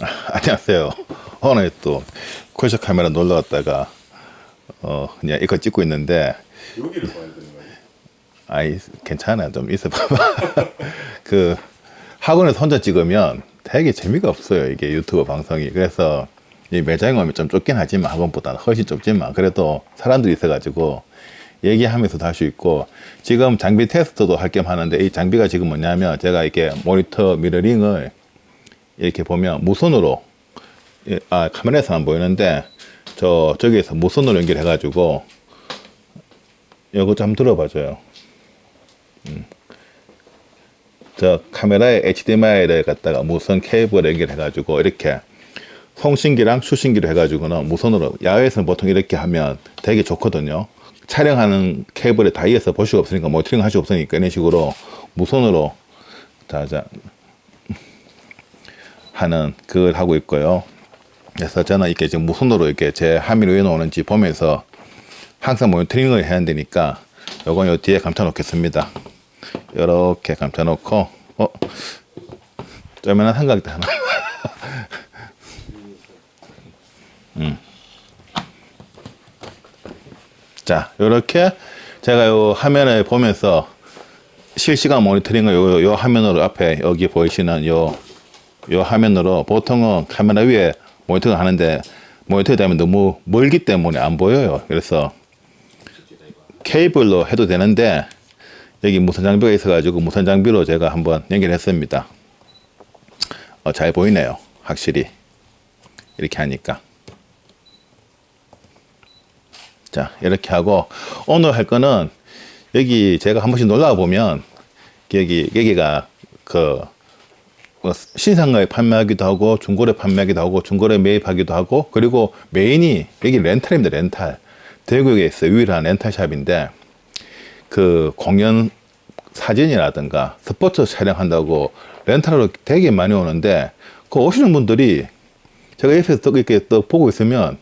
안녕하세요. 오늘 또 콜쇼 카메라 놀러 갔다가 어 그냥 이거 찍고 있는데 여기를 봐야 되는 거예요. 아이 괜찮아 좀 있어 봐봐. 그 학원에서 혼자 찍으면 되게 재미가 없어요 이게 유튜브 방송이. 그래서 이 매장에 오면 좀 좁긴 하지만 학원보다는 훨씬 좁지만 그래도 사람들이 있어가지고 얘기하면서 도 할 수 있고 지금 장비 테스트도 할 겸 하는데 이 장비가 지금 뭐냐면 제가 이렇게 모니터 미러링을 이렇게 보면 무선으로 예, 아 카메라에서 안 보이는데 저 저기에서 무선으로 연결해 가지고 이거 좀 한번 들어봐줘요. 음. 저 카메라에 HDMI를 갖다가 무선 케이블 연결해 가지고 이렇게 송신기랑 수신기로 해가지고는 무선으로 야외에서는 보통 이렇게 하면 되게 좋거든요. 촬영하는 케이블에 다이에서 볼 수가 없으니까 모니터링 할 수 없으니까 이런 식으로 무선으로 자자 하는 그걸 하고 있고요. 그래서 저는 이렇게 지금 무선으로 이렇게 제 화면이 왜 나오는지 보면서 항상 모니터링을 해야 되니까 요건 요 뒤에 감춰 놓겠습니다. 이렇게 감춰 놓고 어 쪼면한 삼각대 하나. 음. 자, 요렇게 제가 요 화면을 보면서 실시간 모니터링을 요, 요 화면으로 앞에 여기 보이시는 요, 요 화면으로 보통은 카메라 위에 모니터를 하는데 모니터에 되면 너무 멀기 때문에 안 보여요. 그래서 케이블로 해도 되는데 여기 무선 장비가 있어가지고 무선 장비로 제가 한번 연결했습니다. 어, 잘 보이네요. 확실히. 이렇게 하니까. 자, 이렇게 하고 오늘 할 거는 여기 제가 한 번씩 놀러 보면 여기 여기가 그뭐 신상가에 판매하기도 하고 중고래 판매하기도 하고 중고래 매입하기도 하고 그리고 메인이 여기 렌탈입니다 렌탈 대구에 있어 유일한 렌탈샵인데 그 공연 사진이라든가 스포츠 촬영한다고 렌탈로 되게 많이 오는데 그 오시는 분들이 제가 옆에서 또 이렇게 또 보고 있으면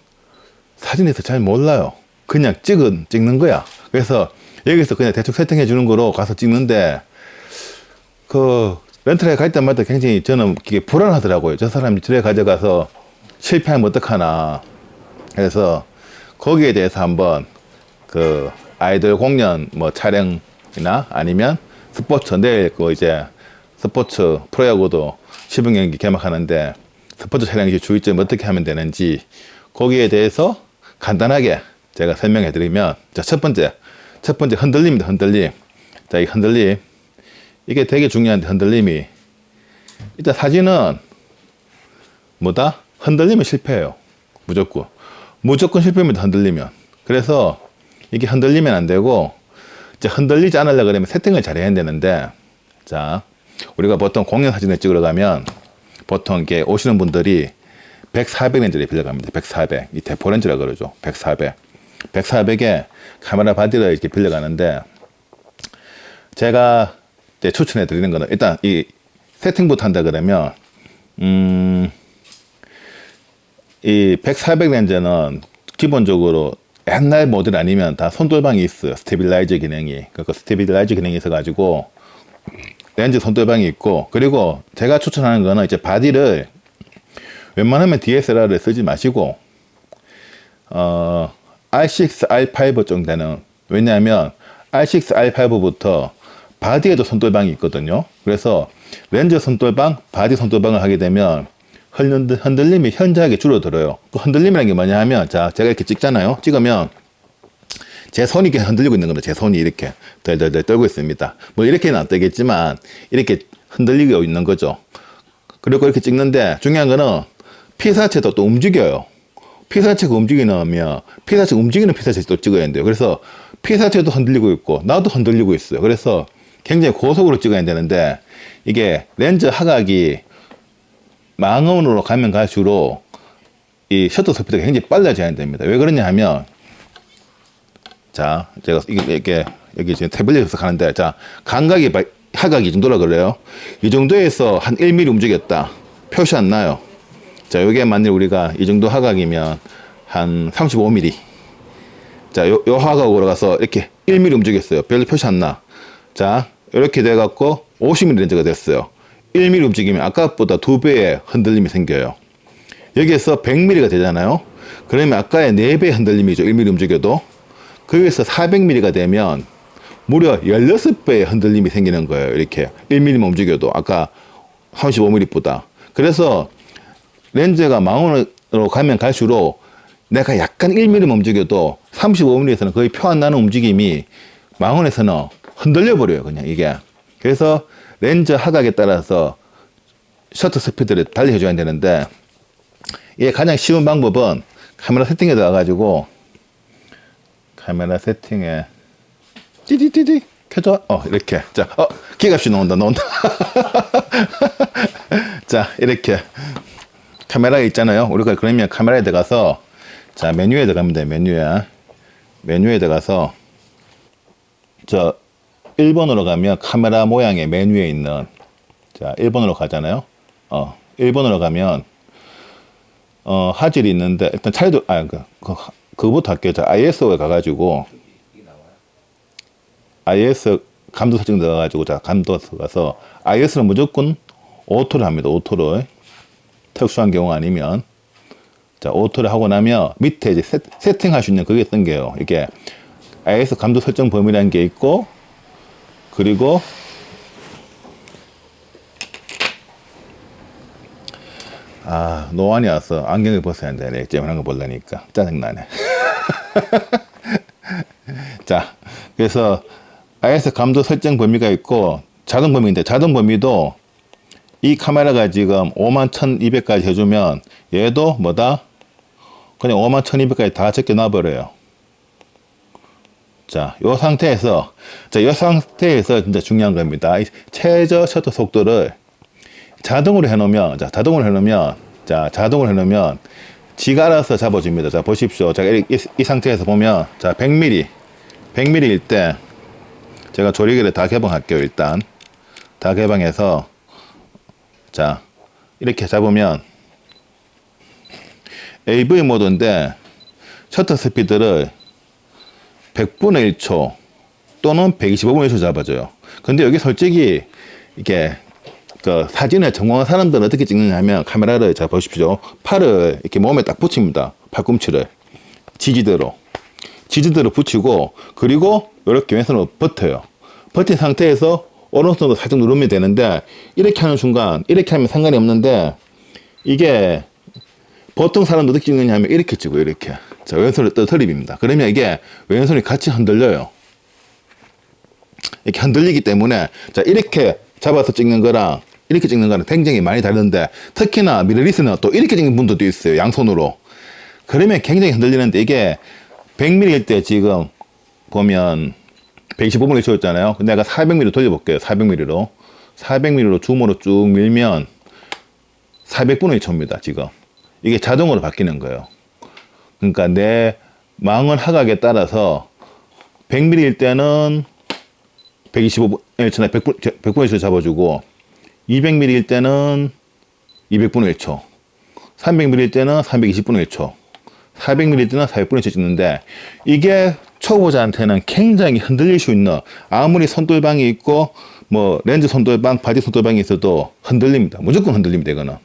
사진에서 잘 몰라요. 그냥 찍은 찍는 거야. 그래서 여기서 그냥 대충 세팅해 주는 거로 가서 찍는데 그 렌트에 갈 때마다 굉장히 저는 이게 불안하더라고요. 저 사람이 집에 가져가서 실패하면 어떡하나. 그래서 거기에 대해서 한번 그 아이돌 공연 뭐 촬영이나 아니면 스포츠 내일 그 이제 스포츠 프로야구도 시범 경기 개막하는데 스포츠 촬영 시 주의점 어떻게 하면 되는지 거기에 대해서 간단하게 제가 설명해 드리면 자 첫 번째 첫 번째 흔들림입니다 흔들림 자 이 흔들림 이게 되게 중요한데 흔들림이 일단 사진은 뭐다 흔들리면 실패해요 무조건 무조건 실패입니다 흔들리면 그래서 이게 흔들리면 안 되고 이제 흔들리지 않으려 그러면 세팅을 잘 해야 되는데 자 우리가 보통 공연 사진을 찍으러 가면 보통 이렇게 오시는 분들이 100, 400 렌즈를 빌려갑니다. 100, 400. 이 대포 렌즈라 그러죠. 100, 400. 100, 400에 카메라 바디를 이렇게 빌려가는데 제가 이제 추천해 드리는 거는 일단 이 세팅부터 한다 그러면 음, 이 100, 400 렌즈는 기본적으로 옛날 모델 아니면 다 손돌방이 있어요. 스테빌라이저 기능이. 그러니까 스테빌라이저 기능이 있어가지고 렌즈 손돌방이 있고 그리고 제가 추천하는 거는 이제 바디를 웬만하면 DSLR을 쓰지 마시고 어, R6, R5 정도 되는 왜냐하면 R6, R5부터 바디에도 손돌방이 있거든요. 그래서 렌즈 손돌방, 바디 손돌방을 하게 되면 흔들, 흔들림이 현저하게 줄어들어요. 그 흔들림이라는 게 뭐냐 하면 자 제가 이렇게 찍잖아요. 찍으면 제 손이 이렇게 흔들리고 있는 겁니다. 제 손이 이렇게 덜덜덜 떨고 있습니다. 뭐 이렇게는 안 되겠지만 이렇게 흔들리고 있는 거죠. 그리고 이렇게 찍는데 중요한 거는 피사체도 또 움직여요. 피사체가 움직이면 피사체 움직이는 피사체 또 찍어야 돼요. 그래서 피사체도 흔들리고 있고 나도 흔들리고 있어요. 그래서 굉장히 고속으로 찍어야 되는데 이게 렌즈 하각이 망원으로 가면 갈수록 이 셔터 스피드가 굉장히 빨라져야 됩니다. 왜 그러냐 하면 자, 제가 이게, 이게 여기 지금 태블릿에서 가는데 자, 감각이 바- 하각이 이 정도라 그래요. 이 정도에서 한 1mm 움직였다. 표시 안 나요. 자, 요게 만일 우리가 이 정도 하각이면 한 35mm. 자, 요, 요 하각으로 가서 이렇게 1mm 움직였어요. 별로 표시 안 나. 자, 이렇게 돼갖고 50mm 렌즈가 됐어요. 1mm 움직이면 아까보다 두 배의 흔들림이 생겨요. 여기에서 100mm가 되잖아요. 그러면 아까의 4배 흔들림이죠. 1mm 움직여도. 거기에서 400mm가 되면 무려 16배의 흔들림이 생기는 거예요. 이렇게 1mm만 움직여도 아까 35mm보다. 그래서 렌즈가 망원으로 가면 갈수록 내가 약간 1mm만 움직여도 35mm에서는 거의 표 안 나는 움직임이 망원에서는 흔들려 버려요. 그냥 이게. 그래서 렌즈 하각에 따라서 셔터 스피드를 달리해 줘야 되는데 이게 가장 쉬운 방법은 카메라 세팅에 들어가 가지고 카메라 세팅에 띠디디디 켜줘. 어 이렇게. 자어 기갑시 나온다 나온다. 자 이렇게. 카메라 있잖아요. 우리가 그러면 카메라에 들어가서 자 메뉴에 들어가면 돼 메뉴에 메뉴에 들어가서 저 1번으로 가면 카메라 모양의 메뉴에 있는 자 1번으로 가잖아요. 어 1번으로 가면 어 화질이 있는데 일단 차이도 아그 그, 그거부터 할게요. 자 ISO에 가가지고 IS 감도 설정 들어가지고 자 감도 가서 IS는 무조건 오토를 합니다. 오토를. 특수한 경우 아니면. 자 오토를 하고 나면 밑에 이제 세, 세팅할 수 있는 그게 생겨요. 이게 IS 감도 설정 범위라는 게 있고 그리고 아 노안이 와서 안경을 벗어야 되네 액정하는 거 보려니까. 짜증나네. 자 그래서 IS 감도 설정 범위가 있고 자동 범위인데 자동 범위도 이 카메라가 지금 5만 1200까지 해주면 얘도 뭐다? 그냥 5만 1200까지 다 적게 놔버려요 자, 요 상태에서, 자, 요 상태에서 진짜 중요한 겁니다. 이 최저 셔터 속도를 자동으로 해놓으면, 자, 자동으로 해놓으면, 자, 자동으로 해놓으면, 지가 알아서 잡아줍니다. 자, 보십시오. 자, 이, 이, 이 상태에서 보면, 자, 100mm, 100mm일 때, 제가 조리개를 다 개방할게요, 일단. 다 개방해서, 자, 이렇게 잡으면, AV 모드인데, 셔터 스피드를 100분의 1초 또는 125분의 1초 잡아줘요. 근데 여기 솔직히 이게 그 사진을 전공한 사람들은 어떻게 찍느냐 하면 카메라를 자 보십시오. 팔을 이렇게 몸에 딱 붙입니다. 팔꿈치를 지지대로 지지대로 붙이고 그리고 이렇게 왼손으로 버텨요. 버틴 상태에서 오른손으로 살짝 누르면 되는데 이렇게 하는 순간 이렇게 하면 상관이 없는데 이게 보통 사람도 어떻게 찍느냐 하면 이렇게 찍어요 이렇게 자 왼손을 떠트립니다. 그러면 이게 왼손이 같이 흔들려요. 이렇게 흔들리기 때문에 자 이렇게 잡아서 찍는 거랑 이렇게 찍는 거랑 굉장히 많이 다른데 특히나 미러리스는 또 이렇게 찍는 분들도 있어요 양손으로. 그러면 굉장히 흔들리는데 이게 100mm일 때 지금 보면 125분의 1초였잖아요. 근데 내가 400mm 돌려볼게요 400mm로. 400mm로 줌으로 쭉 밀면 400분의 1초입니다 지금. 이게 자동으로 바뀌는 거예요. 그러니까 내 망원 하각에 따라서 100mm일 때는 125분, 1초나 100분, 100분의 1초 잡아주고 200mm일 때는 200분의 1초 300mm일 때는 320분의 1초 400mm일 때는 400분의 1초 찍는데 이게 초보자한테는 굉장히 흔들릴 수 있는 아무리 손돌방이 있고 뭐 렌즈 손돌방, 바디 손돌방이 있어도 흔들립니다. 무조건 흔들립니다. 이거는.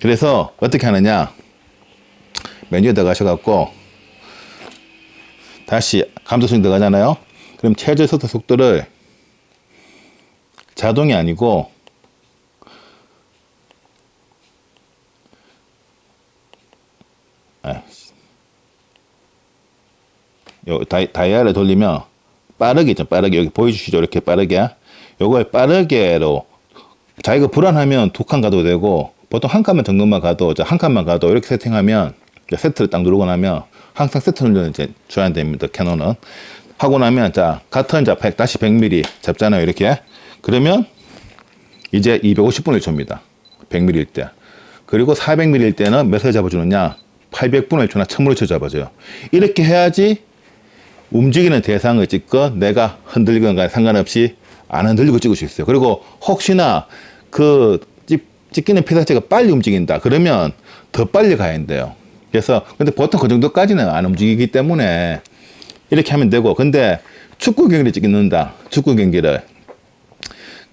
그래서 어떻게 하느냐 메뉴에 들어가셔갖고 다시 감도선이 들어가잖아요. 그럼 최저 셔터 속도를 자동이 아니고 아, 요 다이, 다이 아를 돌리면 빠르게 좀 빠르게 여기 보여주시죠. 이렇게 빠르게. 요걸 빠르게로 자기가 불안하면 두 칸 가도 되고 보통 한 칸만 정도만 가도 한 칸만 가도 이렇게 세팅하면 세트를 딱 누르고 나면 항상 세트를 이제 줘야 됩니다. 캐논은 하고 나면 자 같은 자 100, 다시 100mm 잡잖아요. 이렇게 그러면 이제 250분의 1초입니다. 100mm일 때 그리고 400mm일 때는 몇을 잡아주느냐 800분의 1초나 1000분의 1초 잡아줘요. 이렇게 해야지 움직이는 대상을 찍건 내가 흔들리건 간에 상관없이 안 흔들리고 찍을 수 있어요. 그리고 혹시나 그 찍히는 피사체가 빨리 움직인다. 그러면 더 빨리 가야 된대요. 그래서 근데 보통 그 정도까지는 안 움직이기 때문에 이렇게 하면 되고 근데 축구 경기를 찍는다 축구 경기를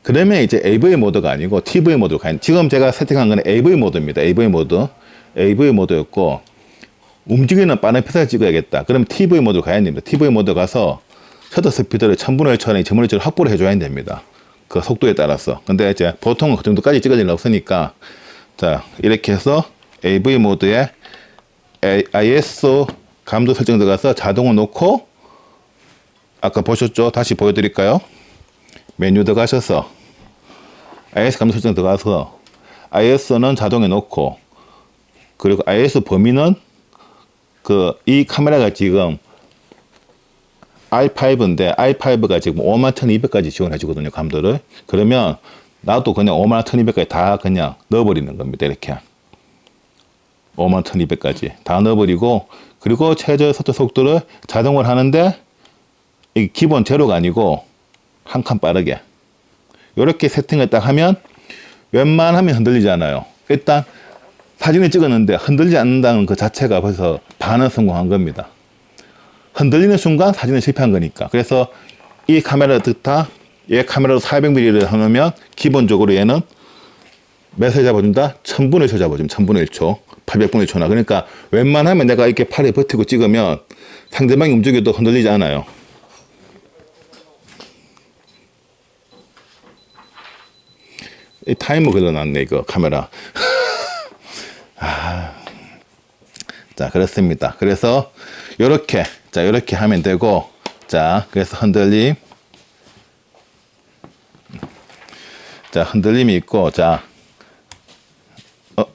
그러면 이제 AV 모드가 아니고 TV 모드로 가는 지금 제가 세팅한 거는 AV 모드입니다 AV 모드 AV 모드였고 움직이는 빠른 피사를 찍어야겠다. 그럼 TV 모드 가야 됩니다. TV 모드 가서 셔터 스피드를 1000분의 1초안에 전문리적으로 확보를 해줘야 됩니다. 그 속도에 따라서. 근데 이제 보통은 그 정도까지 찍을 일은 없으니까 자 이렇게 해서 AV 모드에 ISO 감도 설정 들어가서 자동을 놓고 아까 보셨죠? 다시 보여드릴까요? 메뉴 들어가셔서 IS 감도 설정 들어가서 ISO는 자동에 놓고 그리고 IS 범위는 그 이 카메라가 지금 i5인데 i5가 지금 51,200까지 지원해 주거든요 감도를 그러면 나도 그냥 51,200까지 다 그냥 넣어버리는 겁니다 이렇게 51,200까지 다 넣어버리고 그리고 최저 서터 속도를 자동을 하는데 이 기본 제로가 아니고 한 칸 빠르게. 이렇게 세팅을 딱 하면 웬만하면 흔들리지 않아요. 일단 사진을 찍었는데 흔들리지 않는다는 그 자체가 벌써 반은 성공한 겁니다. 흔들리는 순간 사진은 실패한 거니까. 그래서 이 카메라 듣다 얘 카메라로 400mm를 해놓으면 기본적으로 얘는 몇을 잡아준다? 1000분의 1초 잡아주면 1000분의 1초, 800분의 1초나. 그러니까 웬만하면 내가 이렇게 팔에 버티고 찍으면 상대방이 움직여도 흔들리지 않아요. 이 타이머 걸어놨네 이거 카메라. 아, 자 그렇습니다. 그래서 요렇게 자 요렇게 하면 되고 자 그래서 흔들림 자 흔들림이 있고 자 어,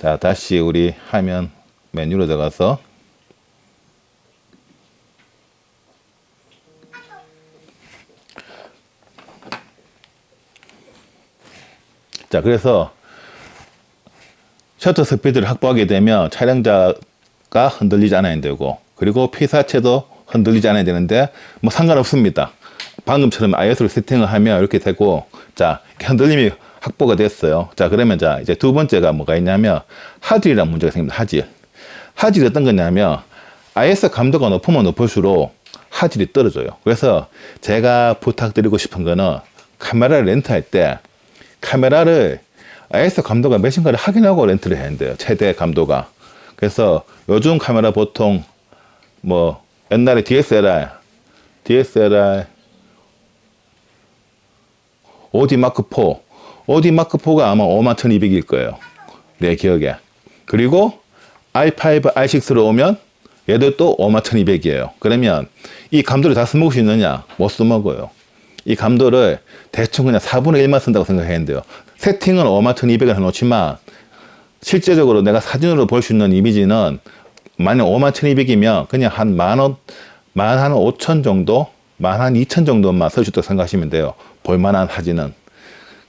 자 다시 우리 화면 메뉴로 들어가서 자 그래서 셔터 스피드를 확보하게 되면 촬영자가 흔들리지 않아야 되고 그리고 피사체도 흔들리지 않아야 되는데 뭐 상관없습니다. 방금처럼 IS로 세팅을 하면 이렇게 되고 자 이렇게 흔들림이 확보가 됐어요. 자 그러면 자 이제 두 번째가 뭐가 있냐면 하질이라는 문제가 생깁니다. 하질. 하질이 어떤 거냐면 IS 감도가 높으면 높을수록 하질이 떨어져요. 그래서 제가 부탁드리고 싶은 거는 카메라를 렌트할 때 카메라를 IS 감도가 몇인가를 확인하고 렌트를 해야 돼요. 최대 감도가. 그래서 요즘 카메라 보통 뭐 옛날에 DSLR, DSLR, 오디 마크 4, 오디 마크 4가 아마 51,200일 거예요. 내 기억에. 그리고 i5, i6로 오면 얘도 또 51,200이에요. 그러면 이 감도를 다 써먹을 수 있느냐? 못 써먹어요. 이 감도를 대충 그냥 4분의 1만 쓴다고 생각해야 돼요. 세팅은 51,200을 해놓지만 실제적으로 내가 사진으로 볼 수 있는 이미지는 만약 51,200이면 그냥 한 만원, 만한 5천 정도, 만한 2천 정도만 있다고 생각하시면 돼요. 볼만한 사진은.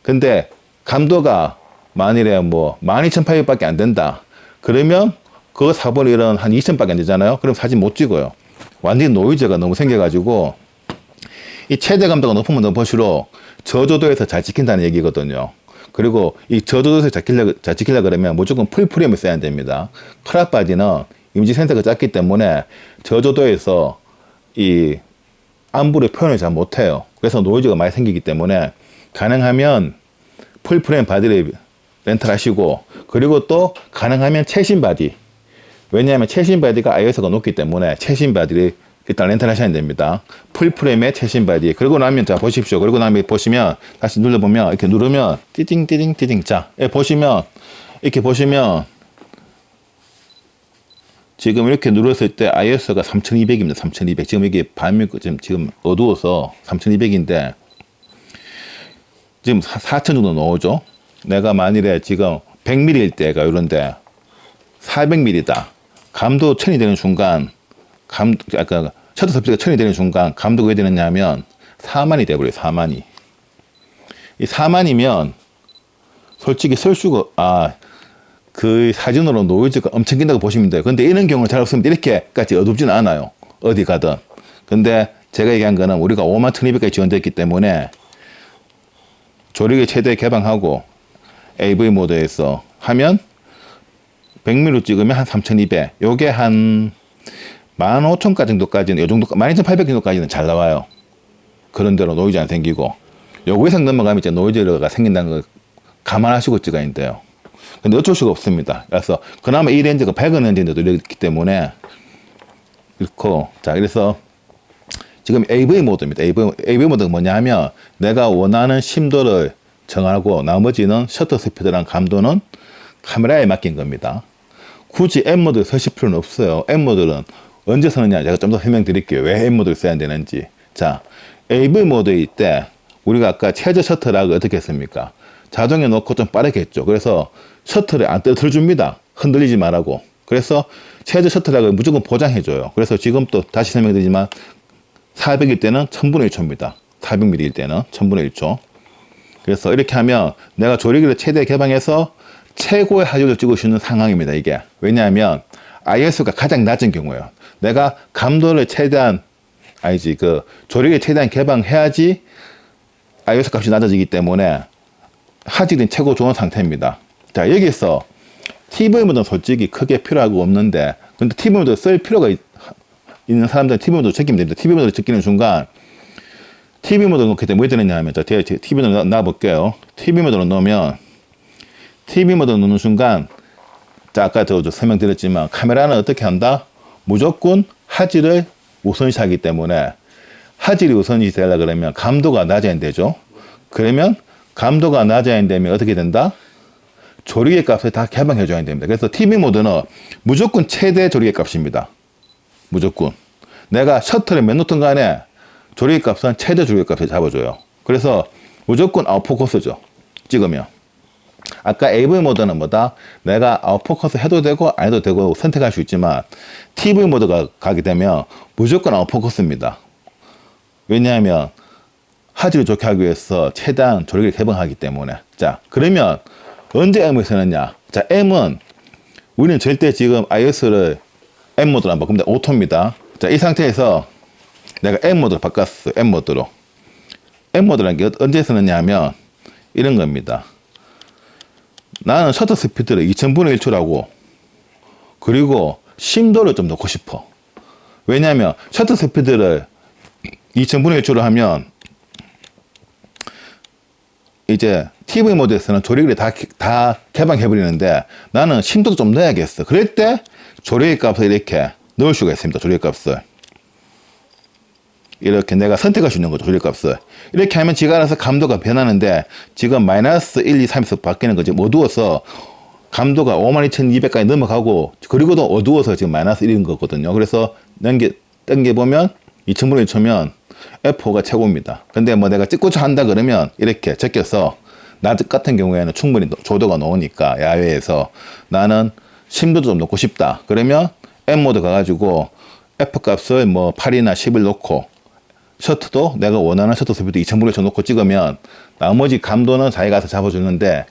근데 감도가 만일에 뭐 12,800밖에 안 된다. 그러면 그거 4분의 1은 한 2,000밖에 안 되잖아요. 그럼 사진 못 찍어요. 완전히 노이즈가 너무 생겨가지고 이 최대 감도가 높으면 높을수록 저조도에서 잘 찍힌다는 얘기거든요. 그리고 이 저조도에서 잘 찍히려, 잘 찍히려 그러면 무조건 풀프레임을 써야 됩니다. 크랍 바디는 이미지 센서가 작기 때문에 저조도에서 이 안부를 표현을 잘 못해요. 그래서 노이즈가 많이 생기기 때문에 가능하면 풀프레임 바디를 렌탈하시고 그리고 또 가능하면 최신 바디 왜냐하면 최신 바디가 IS가 높기 때문에 최신 바디를 일단 렌탈 하셔야 됩니다. 풀프레임의 최신 바디. 그리고 나면 자 보십시오. 그리고 나면 보시면 다시 눌러보면 이렇게 누르면 띠딩 띠딩 띠딩 자 예, 보시면 이렇게 보시면 지금 이렇게 눌렀을 때 IS가 3200입니다. 3200. 지금 이게 밤이 지금 지금 어두워서 3200인데 지금 4000 정도 나오죠. 내가 만일에 지금 100mm일 때가 이런데 400mm다. 감도 1000이 되는 순간 감, 아까 셔터 스피드가 1000이 되는 순간 감도가 왜 되느냐면 4만이 돼버려요. 4만이. 이 4만이면 솔직히 쓸 수가 아 그 사진으로 노이즈가 엄청 낀다고 보시면 돼요. 근데 이런 경우는 잘 없습니다. 이렇게까지 어둡지는 않아요. 어디 가든. 근데 제가 얘기한 거는 우리가 5만 1200까지 지원됐기 때문에 조리개 최대 개방하고 AV 모드에서 하면 100mm로 찍으면 한 3200. 요게 한 15,000까지 정도까지는, 요 정도, 12,800 정도까지는 잘 나와요. 그런 대로 노이즈 안 생기고. 요거 이상 넘어가면 이제 노이즈가 생긴다는 걸 감안하시고 찍어야 돼요. 근데 어쩔 수가 없습니다. 그래서 그나마 이 렌즈가 100원 렌즈인데도 이렇기 때문에 그렇고 자 그래서 지금 AV 모드입니다. AV, AV 모드가 뭐냐 하면 내가 원하는 심도를 정하고 나머지는 셔터 스피드랑 감도는 카메라에 맡긴 겁니다. 굳이 M 모드를 쓰실 필요는 없어요. M 모드는 언제 쓰느냐 제가 좀 더 설명드릴게요. 왜 M 모드를 써야 되는지. 자, AV 모드일 때 우리가 아까 최저 셔터락을 어떻게 했습니까? 자동에 놓고 좀 빠르게 했죠. 그래서 셔터를 안 떨어뜨려줍니다. 흔들리지 말라고. 그래서 최저 셔터락을 무조건 보장해줘요. 그래서 지금 또 다시 설명드리지만 400일 때는 1000분의 1초입니다. 400mm일 때는 1000분의 1초. 그래서 이렇게 하면 내가 조리기를 최대 개방해서 최고의 하율을 찍을 수 있는 상황입니다. 이게 왜냐하면 IS가 가장 낮은 경우예요. 내가 감도를 최대한 아니지 그 조리기 최대한 개방해야지 IS 값이 낮아지기 때문에 화질은 최고 좋은 상태입니다. 자 여기서 TV 모드는 솔직히 크게 필요하고 없는데 근데 TV 모드 쓸 필요가 있, 있는 사람들은 TV 모드 챙기면 됩니다. TV 모드를 챙기는 순간 TV 모드 놓게 되면 뭐 되느냐 하면 자, TV 모드 놔볼게요. TV 모드로 넣으면 TV 모드 넣는 순간 자, 아까 저 설명드렸지만 카메라는 어떻게 한다? 무조건 화질을 우선시하기 때문에 화질이 우선시 되려 그러면 감도가 낮아야 되죠. 그러면 감도가 낮아야 되면 어떻게 된다? 조리개 값을 다 개방해 줘야 됩니다. 그래서 TV 모드는 무조건 최대 조리개 값입니다. 무조건. 내가 셔터를 몇 놓든 간에 조리개 값은 최대 조리개 값을 잡아줘요. 그래서 무조건 아웃포커스죠. 찍으면. 아까 AV 모드는 뭐다? 내가 아웃포커스 해도 되고 안 해도 되고 선택할 수 있지만 TV 모드가 가게 되면 무조건 아웃포커스입니다. 왜냐하면 화질을 좋게 하기 위해서 최대한 조리개를 개방하기 때문에. 자, 그러면 언제 M을 쓰느냐? 자, M은 우리는 절대 지금 iOS를 M 모드로 안 바꿉니다. 오토입니다. 자, 이 상태에서 내가 M 모드로 바꿨어. M 모드로. M 모드라는 게 언제 쓰느냐 하면 이런 겁니다. 나는 셔터 스피드를 2000분의 1초라고 그리고 심도를 좀 넣고 싶어. 왜냐하면 셔터 스피드를 2000분의 1초로 하면 이제 TV 모드에서는 조리기를 다, 다 개방해버리는데 나는 심도도 좀 넣어야겠어. 그럴 때 조리기 값을 이렇게 넣을 수가 있습니다. 조리기 값을. 이렇게 내가 선택할 수 있는 거죠. 조리기 값을. 이렇게 하면 지가 알아서 감도가 변하는데 지금 마이너스 1, 2, 3에서 바뀌는 거지. 어두워서 감도가 52,200까지 넘어가고 그리고도 어두워서 지금 마이너스 1인 거거든요. 그래서 넘겨, 당겨보면 2000분의 1초면 F4가 최고입니다. 근데 뭐 내가 찍고자 한다 그러면 이렇게 제껴서 나 같은 경우에는 충분히 조도가 나오니까 야외에서 나는 심도도 좀 놓고 싶다. 그러면 M 모드 가가지고 F 값을 뭐 8이나 10을 놓고 셔터도 내가 원하는 셔터 스피드 2000분의 놓고 찍으면 나머지 감도는 자기가 가서 잡아주는데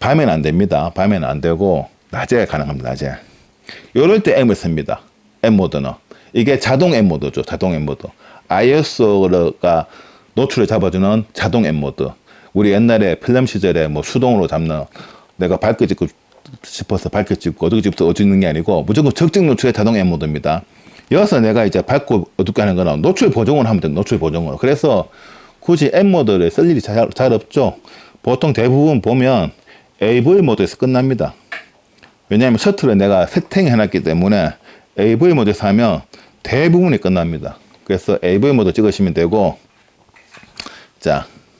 밤에는 안 됩니다. 밤에는 안 되고 낮에 가능합니다. 낮에. 이럴 때 M을 씁니다. M 모드는. 이게 자동 M 모드죠. 자동 M 모드. iOS가 노출을 잡아주는 자동 M 모드. 우리 옛날에 필름 시절에 뭐 수동으로 잡는 내가 밝게 찍고 싶어서 밝게 찍고 어둡게 찍고 어둡는 게 아니고 무조건 적정 노출의 자동 M 모드입니다. 여기서 내가 이제 밝고 어둡게 하는 거는 노출 보정을 하면 됩니다. 노출 보정을. 그래서 굳이 M 모드를 쓸 일이 잘, 잘 없죠. 보통 대부분 보면 AV 모드에서 끝납니다. 왜냐하면 셔틀을 내가 세팅해 놨기 때문에 AV 모드에서 하면 대부분이 끝납니다. 그래서 AV 모드 찍으시면 되고, 자,